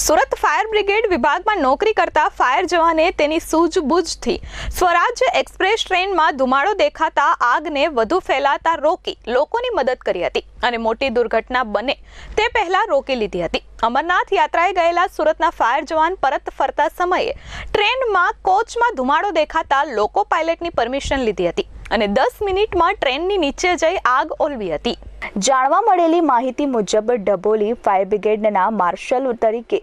Surat fire brigade વિભાગમાં નોકરી કરતા ફાયર જવાને તેની સૂઝબૂઝથી સ્વરાજ્ય એક્સપ્રેસ ટ્રેનમાં ધુમાડો દેખાતા આગને વધુ ફેલાતા રોકી લોકોની મદદ કરી હતી અને મોટી દુર્ઘટના બને તે પહેલા રોકી લીધી હતી. અમરનાથ યાત્રાએ ગયેલા સુરતના ફાયર જવાન પરત ફરતા સમયે ટ્રેનમાં કોચમાં ધુમાડો દેખાતા લોકો પાયલટની પરમિશન લીધી હતી. અને દસ મિનિટમાં ટ્રેનની નીચે જઈ આગ ઓલવી હતી. જાણવા મળેલી માહિતી મુજબ ડભોલી ફાયર બ્રિગેડના માર્શલ તરીકે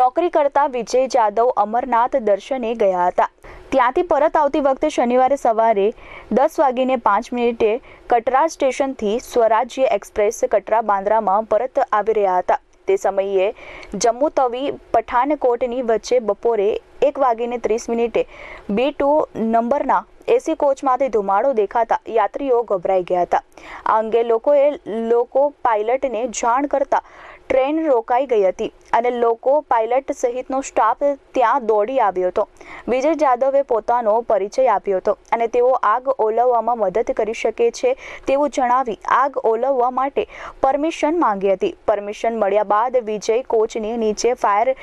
નોકરી કરતા વિજય જાદવ અમરનાથ દર્શને ગયા હતા. ત્યાંથી પરત આવતી વખતે શનિવારે સવારે દસ વાગીને પાંચ મિનિટે કટરા સ્ટેશનથી સ્વરાજ્ય એક્સપ્રેસ કટરા બાંદ્રામાં પરત આવી રહ્યા હતા. તે સમયે જમ્મુ તવી પઠાનકોટની વચ્ચે બપોરે એક વાગીને ત્રીસ મિનિટે. બી ટુ નંબરના એસી કોચમાંથી ધુમાડો દેખાતા યાત્રીઓ ગભરાઈ ગયા હતા. આ અંગે લોકોએ લોકો પાયલટને જાણ કરતા ટ્રેન રોકાઈ ગઈ હતી અને લોકો પાયલટ સહિતનો સ્ટાફ ત્યાં દોડી આવ્યો હતો. વિજય જાદવે પોતાનો પરિચય આપ્યો હતો અને તેઓ આગ ઓલવવામાં મદદ કરી શકે છે તેવું જણાવી આગ ઓલવવા માટે પરમિશન માંગી હતી. પરમિશન મળ્યા બાદ વિજય કોચની નીચે ફાયર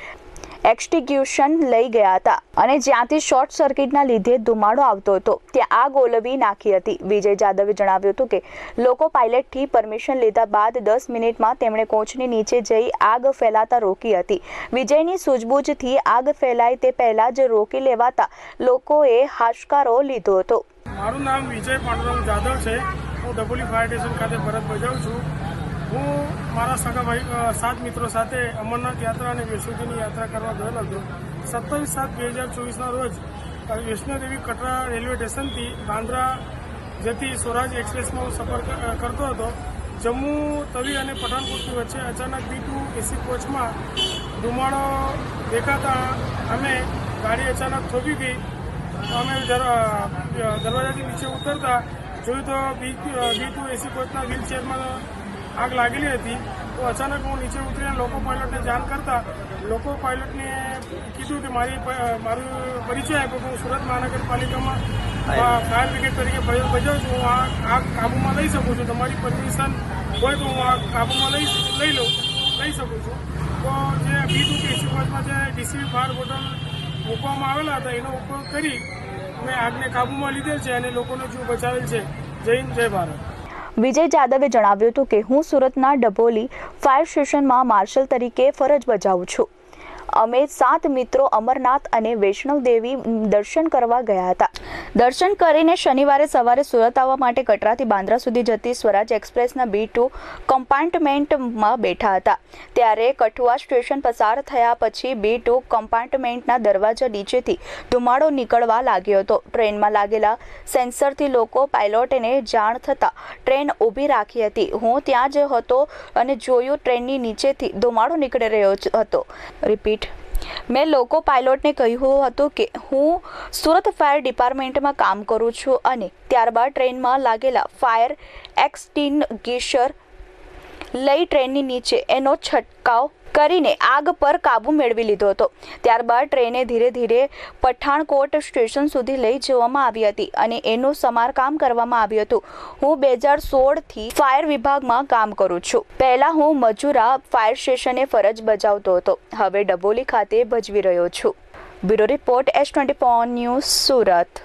એક્સટિગ્યુશન લઈ ગયા હતા અને જ્યાંથી શોર્ટ સર્કિટના લીધે ધુમાડો આવતો હતો, ત્યાં આગ ઓલવી નાખી હતી. વિજય જાદવે જણાવ્યું હતું કે, લોકો પાયલટથી પરમિશન લીધા બાદ દસ મિનિટમાં તેમણે કોચની નીચે જઈ આગ ફેલાતા રોકી હતી. વિજયની સૂઝબૂઝથી આગ ફેલાય તે પહેલા જ રોકી લેવાતા લોકોએ હાશકારો લીધો હતો. મારું નામ વિજય પાંડુરંગ જાદવ છે. હું ડબોલી ફાયર સ્ટેશન ખાતે ફરજ બજાવું છું. હું મારા સગા સાત મિત્રો સાથે અમરનાથ યાત્રા અને વૈષ્ણોદેવીની યાત્રા કરવા ગયેલો હતો. સત્તાવીસ સાત બે હજાર ચોવીસના રોજ વૈષ્ણોદેવી કટરા રેલવે સ્ટેશનથી બાંદ્રા જેથી સ્વરાજ એક્સપ્રેસમાં હું સફર કરતો હતો. જમ્મુ, તવી અને પઠાણકોટની વચ્ચે અચાનક બી ટુ એસી કોચમાં ધુમાડો દેખાતા અમે ગાડી અચાનક થોભી ગઈ. અમે દર- દરવાજાથી નીચે ઉતરતા જોયું તો બી બી ટુ એસી કોચના વ્હીલચેરમાં આગ લાગેલી હતી તો અચાનક હું નીચે ઉતરીને લોકો પાયલોટને જાણ કરતા લોકો પાયલોટને કીધું કે મારી મારું પરિચય આપ્યો કે હું સુરત મહાનગરપાલિકામાં ફાયર બ્રિગેડ તરીકે ભજ- ભજવું છું. હું આ આગ કાબૂમાં લઈ શકું છું. તમારી પરમિશન હોય તો હું આ કાબૂમાં લઈ લઈ લઉં લઈ શકું છું. તો જે બી ટુ કે એસી જે ડીસીબી ફાયર બોટલ મૂકવામાં આવેલા હતા એનો ઉપયોગ કરી મેં આગને કાબૂમાં લીધેલ છે અને લોકોનો જીવ બચાવેલ છે. જય હિન્દ જય ભારત. વિજય જાદવે જણાવ્યું હતું કે, હું સુરતના ડભોલી ફાયર સ્ટેશનમાં માર્શલ તરીકે ફરજ બજાવું છું. અમે સાત મિત્રો અમરનાથ અને વૈષ્ણવ દેવી દર્શન કરવા ગયા હતા. દર્શન કરીને શનિવારે સવારે સુરત આવવા માટે કટરાથી બાંદ્રા સુધી જતી સ્વરાજ એક્સપ્રેસના બી ટુ કમ્પાર્ટમેન્ટમાં બેઠા હતા. ત્યારે કઠુઆ સ્ટેશન પસાર થયા પછી બી ટુ કમ્પાર્ટમેન્ટના દરવાજા નીચેથી ધુમાડો નીકળવા લાગ્યો હતો. ટ્રેનમાં લાગેલા સેન્સરથી લોકો પાયલોટને જાણ થતાં ટ્રેન ઊભી રાખી હતી. હું ત્યાં જ હતો અને જોયું ટ્રેનની નીચેથી ધુમાડો નીકળી રહ્યો હતો. રિપીટ મેં લોકો પાયલોટને કહ્યું હતું કે હું સુરત ફાયર ડિપાર્ટમેન્ટમાં કામ કરું છું અને ત્યારબાદ ટ્રેનમાં લાગેલા ફાયર એક્સટિંગ્વિશર લઈ ટ્રેનની નીચે એનો છંટકાવ કરીને આગ પર કાબુ મેળવી લીધો હતો. ત્યારબાદ ટ્રેને ધીરે ધીરે પઠાણકોટ સ્ટેશન સુધી લઈ જવામાં આવી હતી અને એનું સમારકામ કરવામાં આવ્યું હતું. હું બે હજાર સોળથી ફાયર વિભાગમાં કામ કરું છું. પહેલાં હું મજુરા ફાયર સ્ટેશને ફરજ બજાવતો હતો. હવે ડબોલી ખાતે ભજવી રહ્યો છું. Bureau report S twenty news Surat.